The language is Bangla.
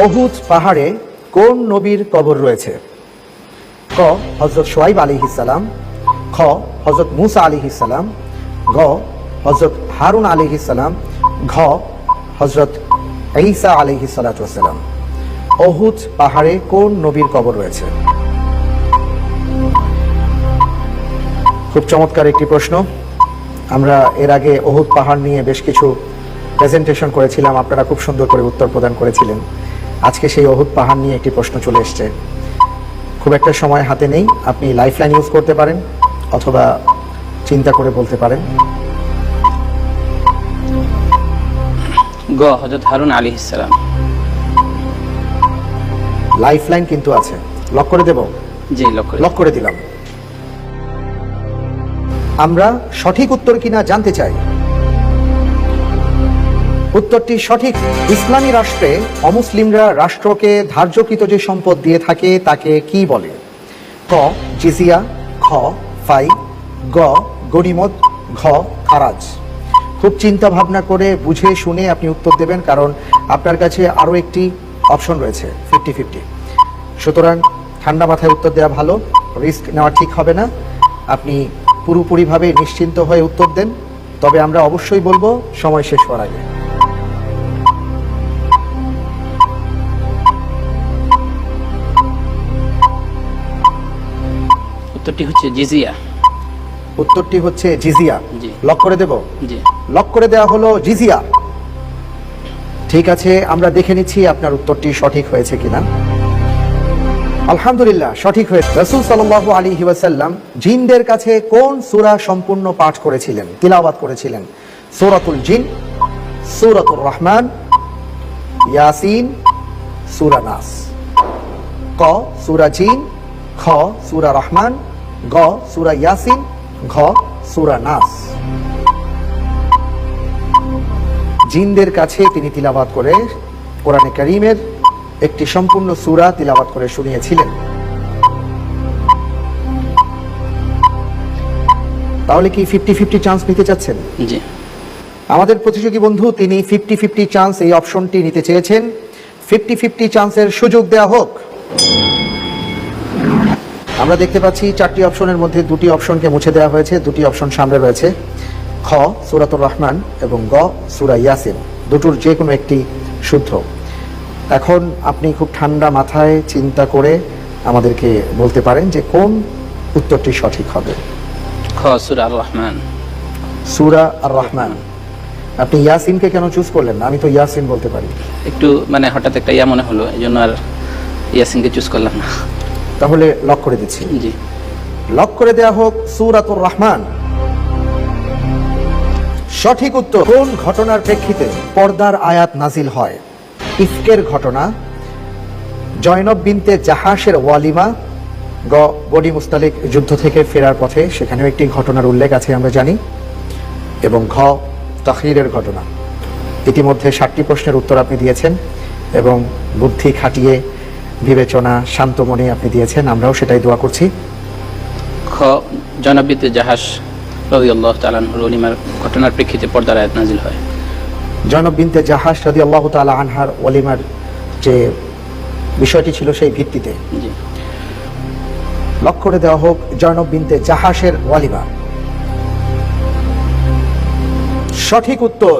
অহুদ পাহাড়ে কোন নবীর কবর রয়েছে? ক হজরত সোয়াইব আলী ইসালাম খ হজরত মুসা আলী ইসালাম গ হজরত হারুন আলী ইসালাম ঘ হজরত ঈসা আলী সালাম। অহুদ পাহাড়ে কোন নবীর কবর রয়েছে? খুব চমৎকার একটি প্রশ্ন। আমরা এর আগে অহুদ পাহাড় নিয়ে বেশ কিছু প্রেজেন্টেশন করেছিলাম, আপনারা খুব সুন্দর করে উত্তর প্রদান করেছিলেন। আজকে সেই অহুদ পাহাড় নিয়ে একটি প্রশ্ন চলে এসছে। খুব একটা সময় হাতে নেই আপনি লাইফলাইন ইউজ করতে পারেন অথবা চিন্তা করে বলতে পারেন। গ হজরত হারুন আলী ইসলাম লাইফলাইন কিন্তু আছে। লক করে দেব? জি লক্ষ্য লক করে দিলাম। আমরা সঠিক উত্তর কিনা জানতে চাই। উত্তরটি সঠিক। ইসলামী রাষ্ট্রে অমুসলিমরা রাষ্ট্রকে ধার্যকৃত যে সম্পদ দিয়ে থাকে, তাকে কি বলে? ক, জিজিয়া, খ, ফাই, গ গনিমত ঘ, খারাজ। খুব চিন্তা ভাবনা করে বুঝে শুনে আপনি উত্তর দেবেন, কারণ আপনার কাছে আরও একটি অপশন রয়েছে, ফিফটি ফিফটি। সুতরাং ঠান্ডা মাথায় উত্তর দেওয়া ভালো, রিস্ক নেওয়া ঠিক হবে না। আপনি পুরোপুরিভাবে নিশ্চিন্ত হয়ে উত্তর দেন, তবে আমরা অবশ্যই বলব, সময় শেষ হওয়ার আগে। উত্তরটি হচ্ছে জিজিয়া। উত্তরটি হচ্ছে জিজিয়া। জি। লক করে দেব? লক করে দেওয়া হলো জিজিয়া। ঠিক আছে আমরা দেখে নিচ্ছি আপনার উত্তরটি সঠিক হয়েছে কিনা। আলহামদুলিল্লাহ সঠিক হয়েছে। রসুল সাল্লাহ আলী ওয়াসাল্লাম জিনদের কাছে কোন সূরা সম্পূর্ণ পাঠ করেছিলেন তিলাওয়াত করেছিলেন? সূরাতুল জিন সূরাতুর রহমান ইয়াসিন সূরা নাস। ক সূরা জিন খ সূরা রহমান গ সূরা ইয়াসিন ঘ সূরা নাস। জিনদের কাছে তিনি তিলাবাত করে কোরআনে করিমের একটি সম্পূর্ণ সুরা তিলাবাত করে শুনিয়েছিলেন। তাহলে কি ফিফটি ফিফটি চান্স নিতে চাচ্ছেন? জি। আমাদের প্রতিযোগী বন্ধু তিনি ফিফটি ফিফটি চান্স এই অপশনটি নিতে চেয়েছেন। ফিফটি ফিফটি চান্সের সুযোগ দেওয়া হোক। আমরা দেখতে পাচ্ছি চারটি অপশনের মধ্যে দুটি অপশনকে মুছে দেওয়া হয়েছে দুটি অপশন সামনে রয়েছে। খ সুরাতুর রহমান এবং গ সুরা ইয়াসিন। দুটোর যে কোনো একটি শুদ্ধ। এখন আপনি খুব ঠান্ডা মাথায় চিন্তা করে আমাদেরকে বলতে পারেন যে কোন উত্তরটি সঠিক হবে। খ সুরা আর রহমান। সুরা আর রহমান। আপনি ইয়াসিনকে কেন চুজ করলেন আমি তো ইয়াসিন বলতে পারি। একটু মানে হঠাৎ একটা ইয়া মনে হলো এই জন্য আর ইয়াসিনকে চুজ করলাম না। তাহলে লক করে দিচ্ছি। লক করে দেয়া হোক সুরাতুর রহমান। সঠিক উত্তর কোন ঘটনার প্রেক্ষিতে পর্দার আয়াত নাজিল হয়? ইফকের ঘটনা জয়নব বিনতে জাহাসের ওয়ালিমা গ বডি মুস্তালিক যুদ্ধ থেকে ফেরার পথে সেখানেও একটি ঘটনার উল্লেখ আছে আমরা জানি এবং ঘ তাহিরের ঘটনা। ইতিমধ্যে ষাটটি প্রশ্নের উত্তর আপনি দিয়েছেন এবং বুদ্ধি খাটিয়ে বিবেচনা শান্ত মনে আপনি দিয়েছেন আমরাও সেটাই দোয়া করছি। খ জনবিদ্যুৎ জাহাজ রবি আল্লাহ তালানহুর অলিমার ঘটনার প্রেক্ষিতে পর্দার আয়াত নাজিল হয়। জয়নব বিনতে জাহাজ রাদি আল্লাহ তালা আনহার ওলিমার যে বিষয়টি ছিল সেই ভিত্তিতে। জি। লক করে দেওয়া হোক জয়নব বিনতে জাহাসের ওয়ালিমা সঠিক উত্তর।